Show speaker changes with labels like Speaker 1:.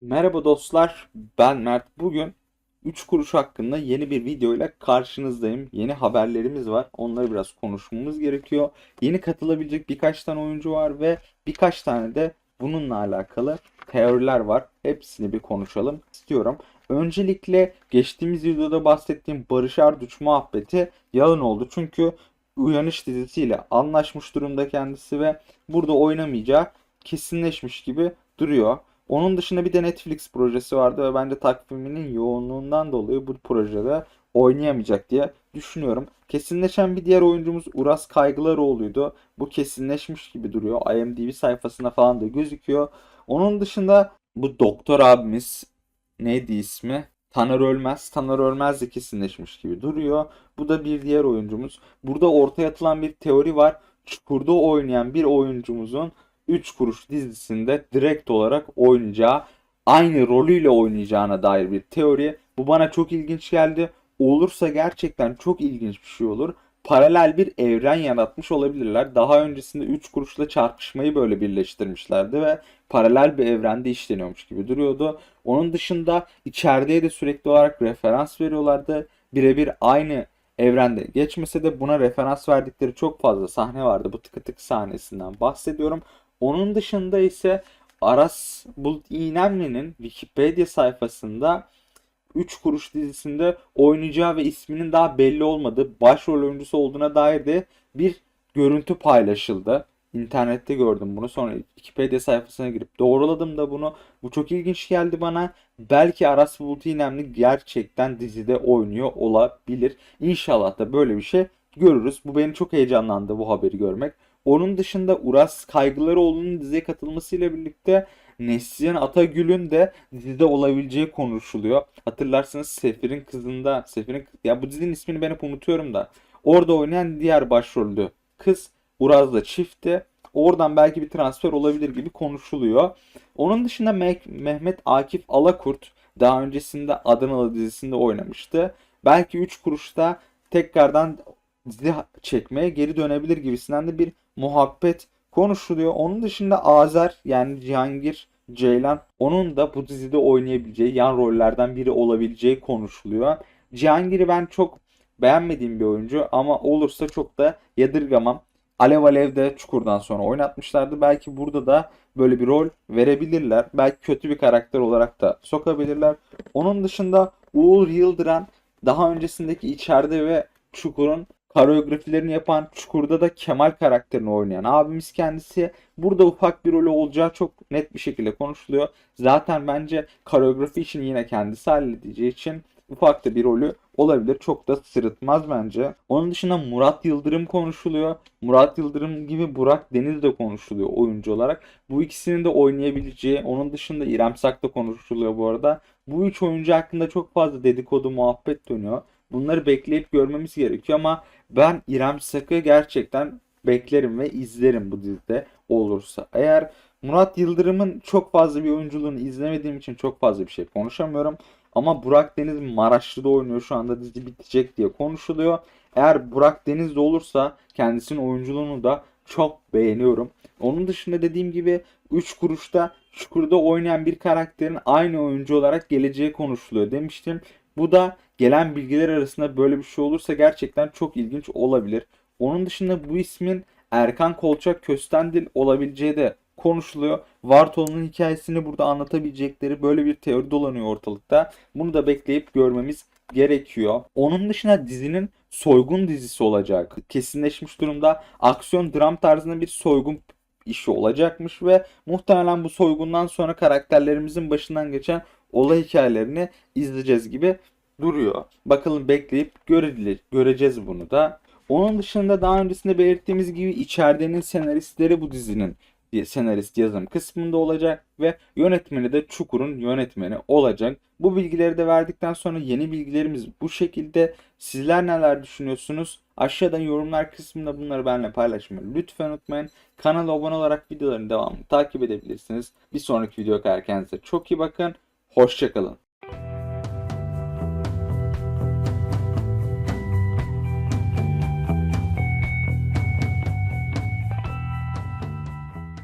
Speaker 1: Merhaba dostlar, ben Mert. Bugün 3 kuruş hakkında yeni bir video ile karşınızdayım. Yeni haberlerimiz var. Onları biraz konuşmamız gerekiyor. Yeni katılabilecek birkaç tane oyuncu var ve birkaç tane de bununla alakalı teoriler var. Hepsini bir konuşalım istiyorum. Öncelikle geçtiğimiz videoda bahsettiğim Barış Arduç muhabbeti yalan oldu. Çünkü Uyanış dizisiyle anlaşmış durumda kendisi ve burada oynamayacağı kesinleşmiş gibi duruyor. Onun dışında bir de Netflix projesi vardı ve bence takviminin yoğunluğundan dolayı bu projede oynayamayacak diye düşünüyorum. Kesinleşen bir diğer oyuncumuz Uras Kaygılaroğlu'ydu. Bu kesinleşmiş gibi duruyor. IMDb sayfasında falan da gözüküyor. Onun dışında bu doktor abimiz neydi ismi? Taner Ölmez. Taner Ölmez de kesinleşmiş gibi duruyor. Bu da bir diğer oyuncumuz. Burada ortaya atılan bir teori var. Çukur'da oynayan bir oyuncumuzun 3 Kuruş dizisinde direkt olarak oynayacağı, aynı rolüyle oynayacağına dair bir teori. Bu bana çok ilginç geldi. Olursa gerçekten çok ilginç bir şey olur. Paralel bir evren yaratmış olabilirler. Daha öncesinde 3 kuruşla çarpışmayı böyle birleştirmişlerdi ve paralel bir evrende işleniyormuş gibi duruyordu. Onun dışında içeriye de sürekli olarak referans veriyorlardı. Birebir aynı evrende geçmese de buna referans verdikleri çok fazla sahne vardı. Bu tıkı tık sahnesinden bahsediyorum. Onun dışında ise Aras Bulut İynemli'nin Wikipedia sayfasında 3 Kuruş dizisinde oynayacağı ve isminin daha belli olmadığı başrol oyuncusu olduğuna dair de bir görüntü paylaşıldı. İnternette gördüm bunu. Sonra Wikipedia sayfasına girip doğruladım da bunu. Bu çok ilginç geldi bana. Belki Aras Bulut İynemli gerçekten dizide oynuyor olabilir. İnşallah da böyle bir şey görürüz. Bu beni çok heyecanlandı bu haberi görmek. Onun dışında Uras Kaygılaroğlu'nun diziye katılmasıyla birlikte Neslihan Atagül'ün de dizide olabileceği konuşuluyor. Hatırlarsanız Sefir'in kızında, Sefir'in ya bu dizinin ismini ben hep unutuyorum da orada oynayan diğer başroldü kız Uraz'la çifti. Oradan belki bir transfer olabilir gibi konuşuluyor. Onun dışında Me- Mehmet Akif Alakurt daha öncesinde Adanalı dizisinde oynamıştı. Belki 3 kuruşta tekrardan dizi çekmeye geri dönebilir gibisinden de bir muhabbet konuşuluyor. Onun dışında Azer yani Cihangir Ceylan onun da bu dizide oynayabileceği yan rollerden biri olabileceği konuşuluyor. Cihangir'i ben çok beğenmediğim bir oyuncu ama olursa çok da yadırgamam. Alev Alev de Çukur'dan sonra oynatmışlardı. Belki burada da böyle bir rol verebilirler. Belki kötü bir karakter olarak da sokabilirler. Onun dışında Uğur Yıldıran daha öncesindeki içeride ve Çukur'un koreografilerini yapan Çukur'da da Kemal karakterini oynayan abimiz kendisi. Burada ufak bir rolü olacağı çok net bir şekilde konuşuluyor. Zaten bence koreografi için yine kendisi halledeceği için ufak da bir rolü olabilir. Çok da sırıtmaz bence. Onun dışında Murat Yıldırım konuşuluyor. Murat Yıldırım gibi Burak Deniz de konuşuluyor oyuncu olarak. Bu ikisinin de oynayabileceği. Onun dışında İrem Sak da konuşuluyor bu arada. Bu üç oyuncu hakkında çok fazla dedikodu muhabbet dönüyor. Bunları bekleyip görmemiz gerekiyor ama ben İrem Sak'ı gerçekten beklerim ve izlerim bu dizide olursa. Eğer Murat Yıldırım'ın çok fazla bir oyunculuğunu izlemediğim için çok fazla bir şey konuşamıyorum. Ama Burak Deniz Maraşlı'da oynuyor şu anda dizi bitecek diye konuşuluyor. Eğer Burak Deniz de olursa kendisinin oyunculuğunu da çok beğeniyorum. Onun dışında dediğim gibi 3 kuruşta Çukur'da oynayan bir karakterin aynı oyuncu olarak geleceği konuşuluyor demiştim. Bu da gelen bilgiler arasında böyle bir şey olursa gerçekten çok ilginç olabilir. Onun dışında bu ismin Erkan Kolçak Köstendil olabileceği de konuşuluyor. Vartolu'nun hikayesini burada anlatabilecekleri böyle bir teori dolanıyor ortalıkta. Bunu da bekleyip görmemiz gerekiyor. Onun dışında dizinin soygun dizisi olacak. Kesinleşmiş durumda aksiyon dram tarzında bir soygun işi olacakmış ve muhtemelen bu soygundan sonra karakterlerimizin başından geçen olay hikayelerini izleyeceğiz gibi duruyor. Bakalım bekleyip göreceğiz, göreceğiz bunu da. Onun dışında daha öncesinde belirttiğimiz gibi içeridenin senaristleri bu dizinin senarist yazım kısmında olacak ve yönetmeni de Çukur'un yönetmeni olacak. Bu bilgileri de verdikten sonra yeni bilgilerimiz bu şekilde. Sizler neler düşünüyorsunuz? Aşağıdan yorumlar kısmında bunları benimle paylaşmayı lütfen unutmayın. Kanala abone olarak videoların devamını takip edebilirsiniz. Bir sonraki videoya kadar kendinize çok iyi bakın. Hoşçakalın.